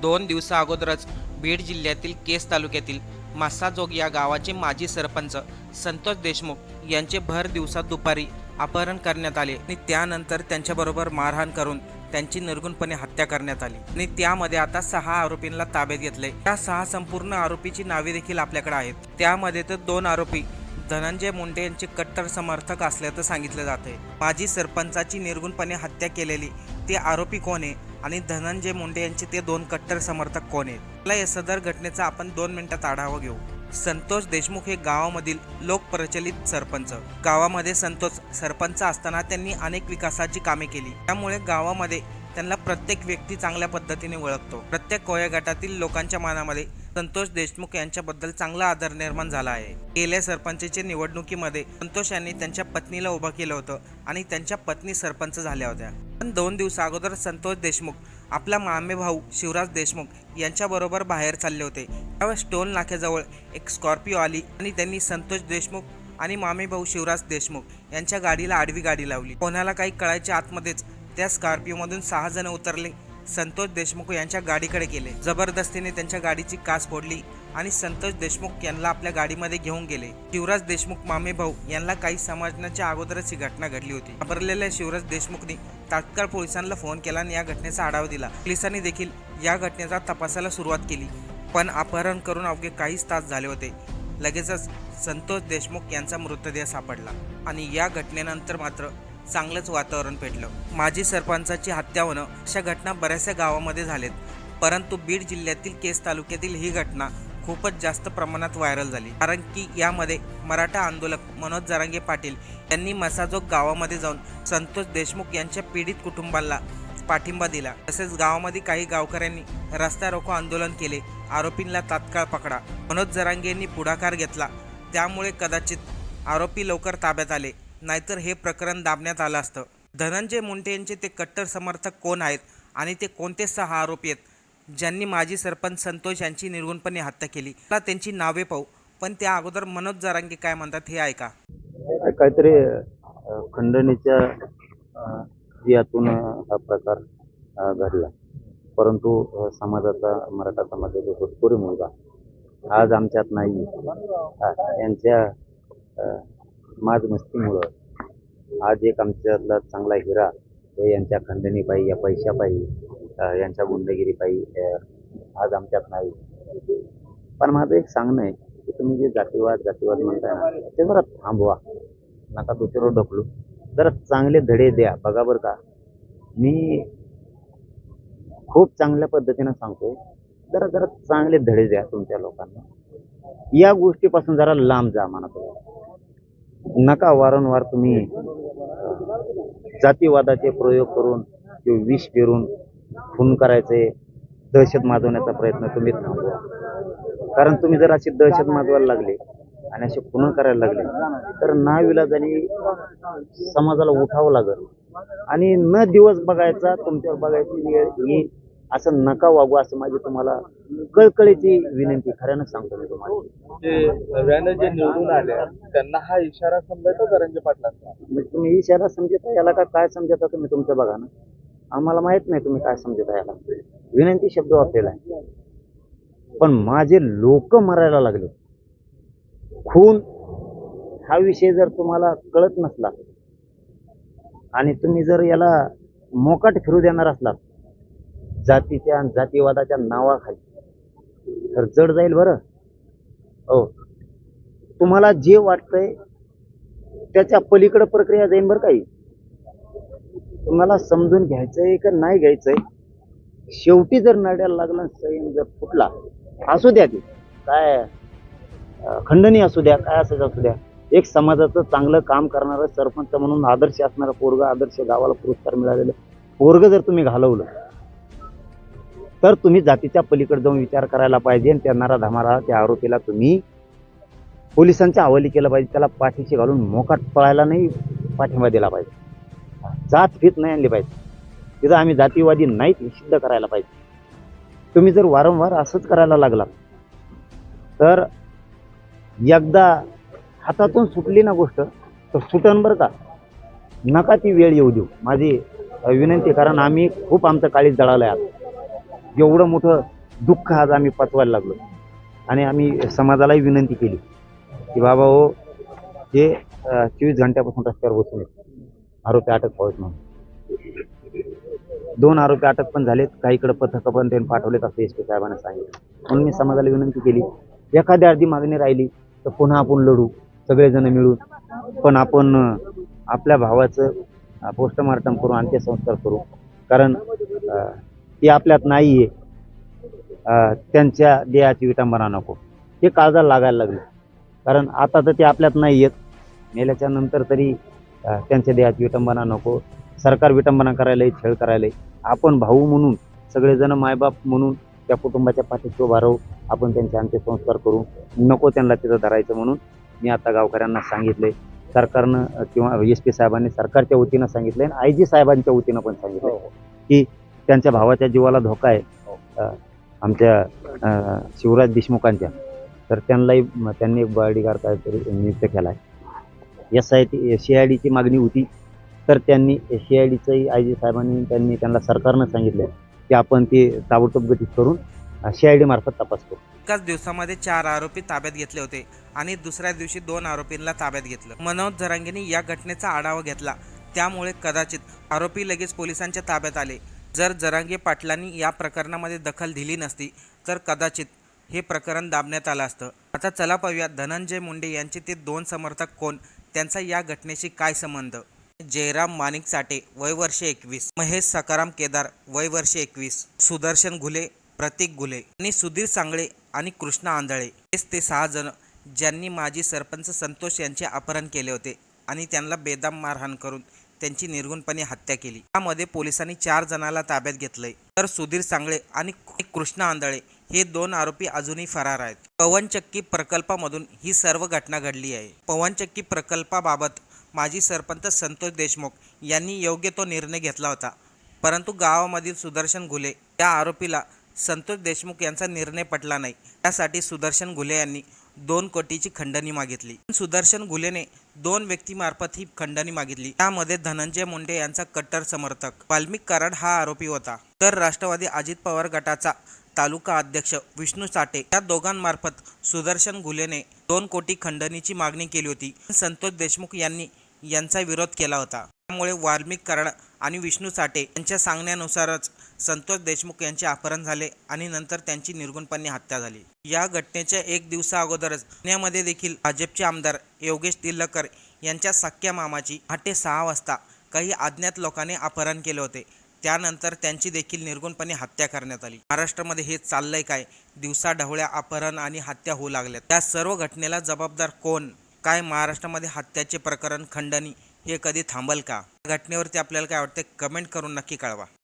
दोन दिवसा अगोदरच बीड जिल्ह्यातील केस तालुक्यातील मासाजोग या गावाचे माजी सरपंच संतोष देशमुख यांचे भर दिवसात दुपारी अपहरण करण्यात आले. आणि त्यानंतर त्यांच्याबरोबर मारहाण करून त्यांची निर्गुणपणे हत्या करण्यात आली. आणि त्यामध्ये आता सहा आरोपींना ताब्यात घेतले. त्या सहा संपूर्ण आरोपीची नावे देखील आपल्याकडे आहेत. त्यामध्ये तर दोन आरोपी धनंजय मुंडे यांचे कट्टर समर्थक असल्याचं सांगितलं जाते माजी सरपंचाची निर्गुणपणे हत्या केलेली ते आरोपी कोण आहे? आणि धनंजय मुंडे यांचे ते दोन कट्टर समर्थक कोण आहेत? मला या सदर घटनेचा आपण दोन मिनिटात आढावा घेऊ. संतोष देशमुख हे गावामधील लोकप्रचलित सरपंच. गावामध्ये संतोष सरपंच असताना त्यांनी अनेक विकासाची कामे केली. त्यामुळे गावामध्ये त्यांना प्रत्येक व्यक्ती चांगल्या पद्धतीने ओळखतो. प्रत्येक कोया गटातील लोकांच्या मनामध्ये संतोष देशमुख यांच्याबद्दल चांगला आदर निर्माण झाला आहे. गेल्या सरपंचच्या निवडणुकीमध्ये संतोष यांनी त्यांच्या पत्नीला उभं केलं होतं आणि त्यांच्या पत्नी सरपंच झाल्या होत्या. पण दोन दिवसा अगोदर संतोष देशमुख आपला मामे भाऊ शिवराज देशमुख यांच्याबरोबर बाहेर चालले होते. त्यावेळेस टोल नाक्याजवळ एक स्कॉर्पिओ आली आणि त्यांनी संतोष देशमुख आणि मामे भाऊ शिवराज देशमुख यांच्या गाडीला आडवी गाडी लावली. कोणाला काही कळायच्या आतमध्येच त्या स्कॉर्पिओमधून सहा जण उतरले संतोष देशमुख यांच्या गाडीकडे गेले. जबरदस्तीने त्यांच्या गाडीची कास फोडली आणि संतोष देशमुख यांना आपल्या गाडीमध्ये घेऊन गेले. शिवराज देशमुख मामे भाऊ यांना काही समजण्याच्या अगोदरच ही घटना घडली होती. घाबरलेल्या शिवराज देशमुखने तात्काळ पोलिसांना फोन केला आणि या घटनेचा आढावा दिला. पोलिसांनी देखील या घटनेचा तपासाला सुरुवात केली. पण अपहरण करून अवघे काहीच तास झाले होते. लगेचच संतोष देशमुख यांचा मृतदेह सापडला आणि या घटनेनंतर मात्र चांगलंच वातावरण पेटलं. माजी सरपंचाची हत्या होणं अशा घटना बऱ्याचशा गावामध्ये झालेत. परंतु बीड जिल्ह्यातील केस तालुक्यातील ही घटना खूपच जास्त प्रमाणात व्हायरल झाली. कारण की यामध्ये मराठा आंदोलक मनोज जरांगे पाटील यांनी मसाजोग गावामध्ये जाऊन संतोष देशमुख यांच्या पीडित कुटुंबाला पाठिंबा दिला. तसेच गावामध्ये काही गावकऱ्यांनी रस्ता रोको आंदोलन केले. आरोपींना तात्काळ पकडा. मनोज जरांगे यांनी पुढाकार घेतला. त्यामुळे कदाचित आरोपी लवकर ताब्यात आले. नाहीतर हे प्रकरण दाबण्यात आलं असतं. धनंजय मुंडे यांचे ते कट्टर समर्थक कोण आहेत आणि ते कोणते सहा आरोपी आहेत? ज्यांनी माजी सरपंच संतोष यांची निर्गुणपणे हत्या केली. मला त्यांची नावे पाहू. पण त्या अगोदर मनोज जरांगे काय म्हणतात हे ऐका. काहीतरी खंडणीच्या यातून हा प्रकार घडला. परंतु समाजाचा मराठा समाजाचा भूतपूर्व मुलगा. आज आमच्यात नाही. यांच्या अ, माजमस्तीमुळं आज एक आमच्यातला चांगला हिरा हे यांच्या खंडणीपायी या पैशापायी यांच्या गुंडगिरीपायी आज आमच्यात नाही. पण माझं एक सांगणं आहे की तुम्ही जे जातीवाद जातीवाद म्हणताय ना ते जरा थांबवा. नका दुसरं ढकलू. जरा चांगले धडे द्या. बघा बरं का. मी खूप चांगल्या पद्धतीनं सांगतोय. जरा जरा चांगले धडे द्या तुमच्या लोकांना. या गोष्टीपासून जरा लांब जा म्हणत नका वारंवार तुम्ही जातीवादाचे प्रयोग करून ते विष पेरून खून करायचे दहशत माजवण्याचा प्रयत्न तुम्ही थांबवा. कारण तुम्ही जर अशी दहशत माजवायला लागले आणि असे खुन करायला लागले तर नाविलाजाने समाजाला उठावं लागल. आणि न दिवस बघायचा तुमच्यावर बघायची वेळ येईल असं नका वागू असं माझी तुम्हाला कळकळीची विनंती खऱ्यानं सांगतो मी तुम्हाला. नव्यानं जे निवडून आले त्यांना हा इशारा समजायचा पाटलांचा मग तुम्ही इशारा समजता याला का काय समजता तुम्ही तुमच्या बघा ना. आम्हाला माहीत नाही तुम्ही काय समजता याला. विनंती शब्द वापरेला आहे. पण माझे लोक मरायला लागले. खून हा विषय जर तुम्हाला कळत नसला आणि तुम्ही जर याला मोकाट फिरू देणार असलात जातीच्या आणि जातीवादाच्या नावाखाली. तर जड जाईल बरं? हो. तुम्हाला जे वाटतंय त्याच्या पलीकडे प्रक्रिया जाईल बरं काही. तुम्हाला समजून घ्यायचंय का नाही घ्यायचंय? शेवटी जर नड्याला लागला संयम जर फुटला असू द्या ते काय खंडणी असू द्या काय असं असू द्या. एक समाजाचं चांगलं काम करणारं सरपंच म्हणून आदर्श असणारं पोरग आदर्श गावाला पुरस्कार मिळालेलं. पोरग जर तुम्ही घालवलं तर तुम्ही जातीच्या पलीकडे जाऊन विचार करायला पाहिजे आणि त्यांना नारा धमारा त्या आरोपीला तुम्ही पोलिसांच्या हवाली केलं पाहिजे. त्याला पाठीशी घालून मोकाट पळायला नाही पाठिंबा दिला पाहिजे. जात भीत नाही आणली पाहिजे. तिथं आम्ही जातीवादी नाहीत हे सिद्ध करायला पाहिजे. तुम्ही जर वारंवार असंच करायला लागला तर एकदा हातातून सुटली ना गोष्ट तर सुटन बरं का. नका ती वेळ येऊ देऊ. माझी विनंती कारण आम्ही खूप आमचं काळीच जळालं आहे आता एवढं मोठं दुःख आज आम्ही पचवायला लागलो. आणि आम्ही समाजालाही विनंती केली की बाबा हो हे चोवीस घंट्यापासून रस्त्यावर बसून आरोपी अटक पाहत म्हणून. दोन आरोपी अटक पण झालेत काहीकडे पथकं पण त्यांनी पाठवलेत असं एस पी साहेबांना सांगितलं. म्हणून मी समाजाला विनंती केली एखादी अर्धी मागणी राहिली तर पुन्हा आपण लढू सगळेजण मिळून. पण आपण आपल्या भावाचं पोस्टमार्टम करू अंत्यसंस्कार करू. कारण ते आपल्यात नाही आहे त्यांच्या देहाची विटंबना नको. हे काळजाला लागायला लागले. कारण आता तर ते आपल्यात नाही आहेत मेल्याच्या नंतर तरी त्यांच्या देहाची विटंबना नको. सरकार विटंबना करायला छेळ करायला आपण भाऊ म्हणून सगळेजण मायबाप म्हणून त्या कुटुंबाच्या पाठीशी उभा राहू आपण त्यांचे अंत्यसंस्कार करू. नको त्यांना तिथं धरायचं म्हणून मी आता गावकऱ्यांना सांगितले सरकारनं किंवा एस पी साहेबांनी सरकारच्या वतीनं सांगितलंय आणि आय जी साहेबांच्या वतीनं पण सांगितलं की त्यांच्या भावाच्या जीवाला धोका आहे. अं, आमच्या शिवराज देशमुखांच्या. तर त्यांनाही त्यांनी एक बॉडीगार्ड काहीतरी नियुक्त केला आहे S I T C I डीची मागणी होती. तर त्यांनी सी आय डीचंही आय जी साहेबांनी त्यांनी त्यांना सरकारनं सांगितलं की आपण ते ताबडतोब गठीत करून सी आय डी मार्फत तपास करू. एकाच दिवसामध्ये चार आरोपी ताब्यात घेतले होते आणि दुसऱ्या दिवशी दोन आरोपींना ताब्यात घेतलं. मनोज जरांगेंनी या घटनेचा आढावा घेतला. त्यामुळे कदाचित आरोपी लगेच पोलिसांच्या ताब्यात आले. जर जरांगे पाटलांनी या प्रकरणामध्ये दखल दिली नसती तर कदाचित हे प्रकरण दाबण्यात आलं असतं. आता चला पाहूया धनंजय मुंडे यांचे ते दोन समर्थक कोण त्यांचा या घटनेशी काय संबंध? जयराम माणिक साठे वय वर्ष एकवीस. महेश सकाराम केदार वय वर्ष एकवीस. सुदर्शन घुले प्रतीक घुले आणि सुधीर सांगळे आणि कृष्णा आंधळे. हेच ते सहा जण ज्यांनी माजी सरपंच संतोष यांचे अपहरण केले होते आणि त्यांना बेदाम मारहाण करून त्यांची निर्गुणपणे हत्या केली. त्यामध्ये पोलिसांनी चार जणाला ताब्यात घेतलंय. तर सुधीर सांगळे आणि कृष्णा आंधळे हे दोन आरोपी अजूनही फरार आहेत. पवनचक्की प्रकल्पामधून ही सर्व घटना घडली आहे. पवनचक्की प्रकल्पाबाबत माजी सरपंच संतोष देशमुख यांनी योग्य तो निर्णय घेतला होता. परंतु गावामधील सुदर्शन घुले या आरोपीला संतोष देशमुख यांचा निर्णय पटला नाही. त्यासाठी सुदर्शन घुले यांनी दोन कोटीची खंडणी मागितली. सुदर्शन घुलेने दोन व्यक्तीमार्फत ही खंडणी मागितली. त्यामध्ये धनंजय मुंडे यांचा कट्टर समर्थक. वाल्मिक कराड हा आरोपी होता. तर राष्ट्रवादी अजित पवार गटाचा तालुका अध्यक्ष विष्णू साठे. या दोघांमार्फत सुदर्शन घुलेने दोन कोटी खंडणीची मागणी केली होती. संतोष देशमुख यांनी यांचा विरोध केला होता. त्यामुळे वाल्मिक कराड आणि विष्णू साठे यांच्या सांगण्यानुसारच संतोष देशमुख यांचे अपहरण झाले आणि नंतर त्यांची निर्गुणपणे हत्या झाली. या घटनेच्या एक दिवसा अगोदरच पुण्यामध्ये देखील भाजपचे आमदार योगेश तिल्लकर यांच्या सख्या मामाची पहाटे सहा वाजता काही अज्ञात लोकांनी अपहरण केले होते. त्यानंतर त्यांची देखील निर्गुणपणे हत्या करण्यात आली. महाराष्ट्रामध्ये हे चाललंय काय? दिवसा ढवळ्या अपहरण आणि हत्या होऊ लागल्या त्या सर्व घटनेला जबाबदार कोण? काय? महाराष्ट्रामध्ये हत्याचे प्रकरण खंडणी हे कधी थांबल का? घटनेवरती आपल्याला काय वाटतं कमेंट करून नक्की कळवा.